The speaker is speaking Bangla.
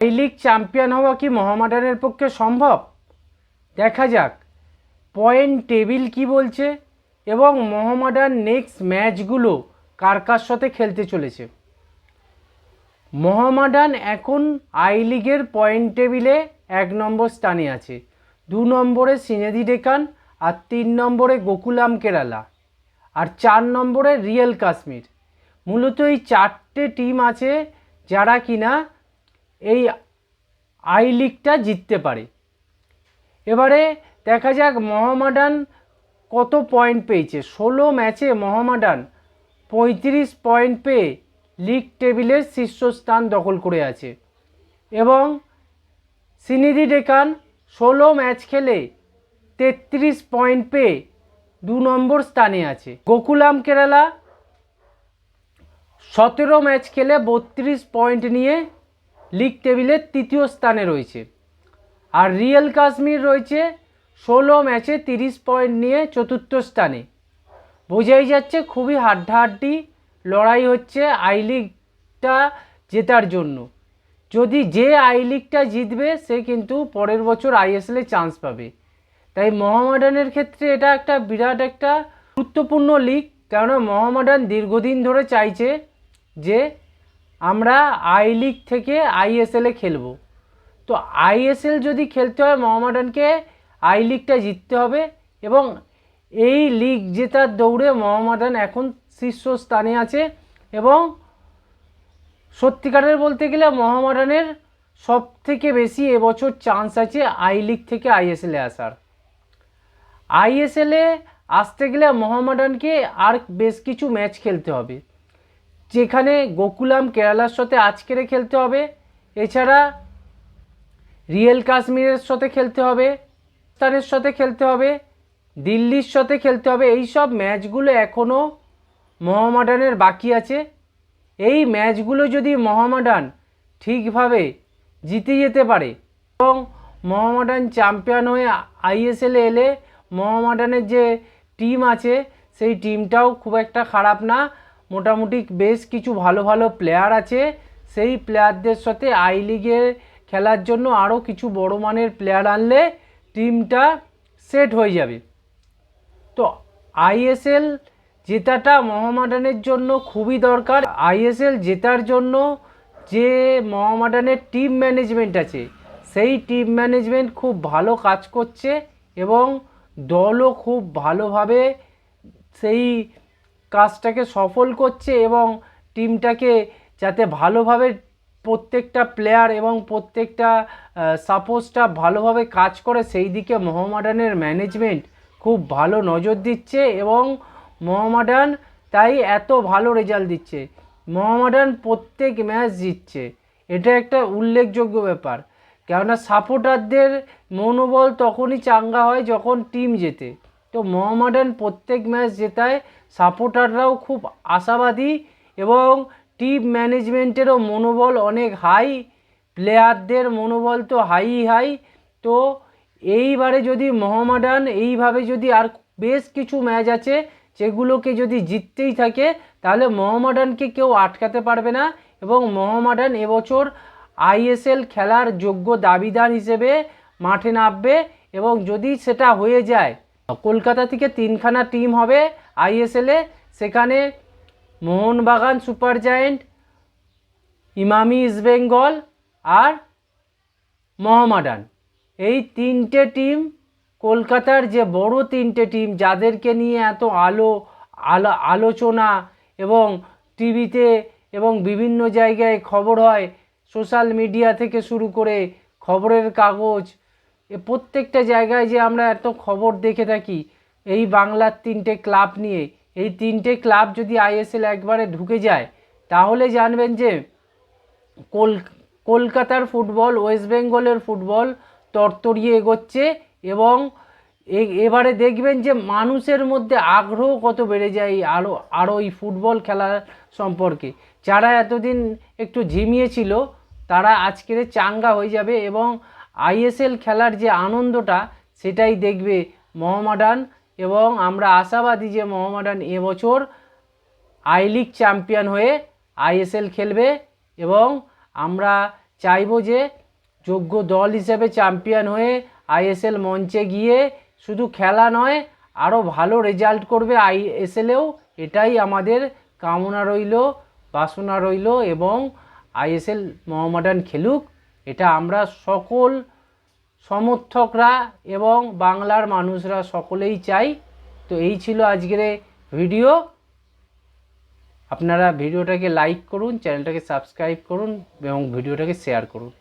এই লিগ চ্যাম্পিয়ন হওয়া কি মোহামেডানের পক্ষে সম্ভব? দেখা যাক। পয়েন্ট টেবিল কি বলছে? এবং মোহামেডান নেক্সট ম্যাচগুলো কার কার সাথে খেলতে চলেছে? মোহামেডান এখন আই লিগের পয়েন্ট টেবিলে এক নম্বর স্থানে আছে। দু নম্বরে সিনেদি ডেকান আর তিন নম্বরে গোকুলাম কেরালা আর চার নম্বরে রিয়েল কাশ্মীর। মূলত এই চারটে টিম আছে যারা কিনা আই লিগটা জিততে পারে। এবারে দেখা যাক মোহামেডান কত পয়েন্ট পেয়েছে। ষোলো ম্যাচে মোহামেডান পঁয়ত্রিশ পয়েন্ট পেয়ে লিগ টেবিলের শীর্ষস্থান দখল করে আছে। এবং সিনিধি ডেকান ষোলো ম্যাচ খেলে তেত্রিশ পয়েন্ট পেয়ে দু নম্বর স্থানে আছে। গোকুলাম কেরালা সতেরো ম্যাচ খেলে বত্রিশ পয়েন্ট নিয়ে লিগ টেবিলের তৃতীয় স্থানে রয়েছে। আর রিয়েল কাশ্মীর রয়েছে ষোলো ম্যাচে তিরিশ পয়েন্ট নিয়ে চতুর্থ স্থানে। বোঝাই যাচ্ছে খুবই হাড্ডাহাড্ডি লড়াই হচ্ছে আই লিগটা জেতার জন্য। যদি যে আই লিগটা জিতবে, সে কিন্তু পরের বছর আইএসএলে চান্স পাবে। তাই মোহামেডানের ক্ষেত্রে এটা একটা বিরাট একটা গুরুত্বপূর্ণ লিগ। কেননা মোহামেডান দীর্ঘদিন ধরে চাইছে যে আমরা আই লিগ থেকে আইএসএলে খেলব। তো আইএসএল যদি খেলতে হয়, মোহামেডানকে আই লিগটা জিততে হবে এবং এই লিগ জেতার দৌড়ে মোহামেডান এখন শীর্ষস্থানে আছে এবং সত্যিকারের বলতে গেলে মোহামেডানের সব থেকে বেশি এবছর চান্স আছে আই লিগ থেকে আইএসএলে আসার। আইএসএলে আসতে গেলে মোহামেডানকে আর বেশ কিছু ম্যাচ খেলতে হবে। যেখানে গোকুলাম কেরালার সাথে আজকেরে খেলতে হবে, এছাড়া রিয়েল কাশ্মীরের সাথে খেলতে হবে পাকিস্তানের সাথে খেলতে হবে, দিল্লির সাথে খেলতে হবে এই সব ম্যাচগুলো এখনও মোহামেডানের বাকি আছে। এই ম্যাচগুলো যদি মোহামেডান ঠিকভাবে জিতে যেতে পারে এবং মোহামেডান চ্যাম্পিয়ন হয়ে আইএসএলে এলে মোহামেডানের যে টিম আছে, সেই টিমটাও খুব একটা খারাপ না। মোটামুটি বেশ কিছু ভালো ভালো প্লেয়ার আছে। সেই প্লেয়ারদের সাথে আই লিগে খেলার জন্য আরও কিছু বড় মানের প্লেয়ার আনলে টিমটা সেট হয়ে যাবে। তো আইএসএল জেতাটা মোহামেডানের জন্য খুবই দরকার। আইএসএল জেতার জন্য যে মোহামেডানের টিম ম্যানেজমেন্ট আছে, সেই টিম ম্যানেজমেন্ট খুব ভালো কাজ করছে এবং দলও খুব ভালোভাবে সেই কাজটাকে সফল করছে এবং টিমটাকে যাতে ভালোভাবে প্রত্যেকটা প্লেয়ার এবং প্রত্যেকটা সাপোর্টসটা ভালোভাবে কাজ করে, সেই দিকে মোহামেডানের ম্যানেজমেন্ট খুব ভালো নজর দিচ্ছে এবং মোহামেডান তাই এত ভালো রেজাল্ট দিচ্ছে। মোহামেডান প্রত্যেক ম্যাচ জিতছে। এটা একটা উল্লেখযোগ্য ব্যাপার। কেননা সাপোর্টারদের মনোবল তখনই চাঙ্গা হয় যখন টিম জেতে। তো মোহামেডান প্রত্যেক ম্যাচ জেতায় সাপোর্টাররাও খুব আশাবাদী এবং টিম ম্যানেজমেন্টেরও মনোবল অনেক হাই, প্লেয়ারদের মনোবল তো হাই হাই। তো এইবারে যদি মোহামেডান এইভাবে যদি আর বেশ কিছু ম্যাচ আছে যেগুলোকে যদি জিততেই থাকে, তাহলে মোহামেডানকে কেউ আটকাতে পারবে না এবং মোহামেডান এবছর আইএসএল খেলার যোগ্য দাবিদার হিসেবে মাঠে নামবে এবং যদি সেটা হয়ে যায় কলকাতা থেকে তিনখানা টিম হবে আইএসএলে সেখানে মোহনবাগান সুপার জায়েন্ট, ইমামি ইস্টবেঙ্গল আর মোহামেডান। এই তিনটে টিম কলকাতার যে বড় তিনটে টিম যাদেরকে নিয়ে এত আলো আলো, আলোচনা এবং টিভিতে এবং বিভিন্ন জায়গায় খবর হয়, সোশ্যাল মিডিয়া থেকে শুরু করে খবরের কাগজ এ প্রত্যেকটা জায়গায় যে আমরা এত খবর দেখে থাকি, এই বাংলার তিনটে ক্লাব নিয়ে, এই তিনটে ক্লাব যদি আইএসএল একবারে ঢুকে যায়, তাহলে জানবেন যে কল, কলকাতার ফুটবল, ওয়েস্ট বেঙ্গলের ফুটবল তরতরিয়ে এগোচ্ছে এবং এবারে দেখবেন যে মানুষের মধ্যে আগ্রহ কত বেড়ে যায় আরও আরও এই ফুটবল খেলা সম্পর্কে। যারা এতদিন একটু ঝিমিয়েছিল তারা আজকের চাঙ্গা হয়ে যাবে এবং আইএসএল খেলার যে আনন্দটা, সেটাই দেখবে মোহামেডান এবং আমরা আশাবাদী যে মোহামেডান এবছর আই লিগ চ্যাম্পিয়ন হয়ে আইএসএল খেলবে এবং আমরা চাইব যে যোগ্য দল হিসেবে চ্যাম্পিয়ন হয়ে আইএসএল মঞ্চে গিয়ে শুধু খেলা নয় আরও ভালো রেজাল্ট করবে আইএসএলেও। এটাই আমাদের কামনা রইল, বাসনা রইল এবং আইএসএল মোহামেডান খেলুক। এটা আমরা সকল সমর্থকরা এবং বাংলার মানুষরা সকলেই চাই। তো এই ছিল আজকের ভিডিও। আপনারা ভিডিওটাকে লাইক করুন, চ্যানেলটাকে সাবস্ক্রাইব করুন এবং ভিডিওটাকে শেয়ার করুন।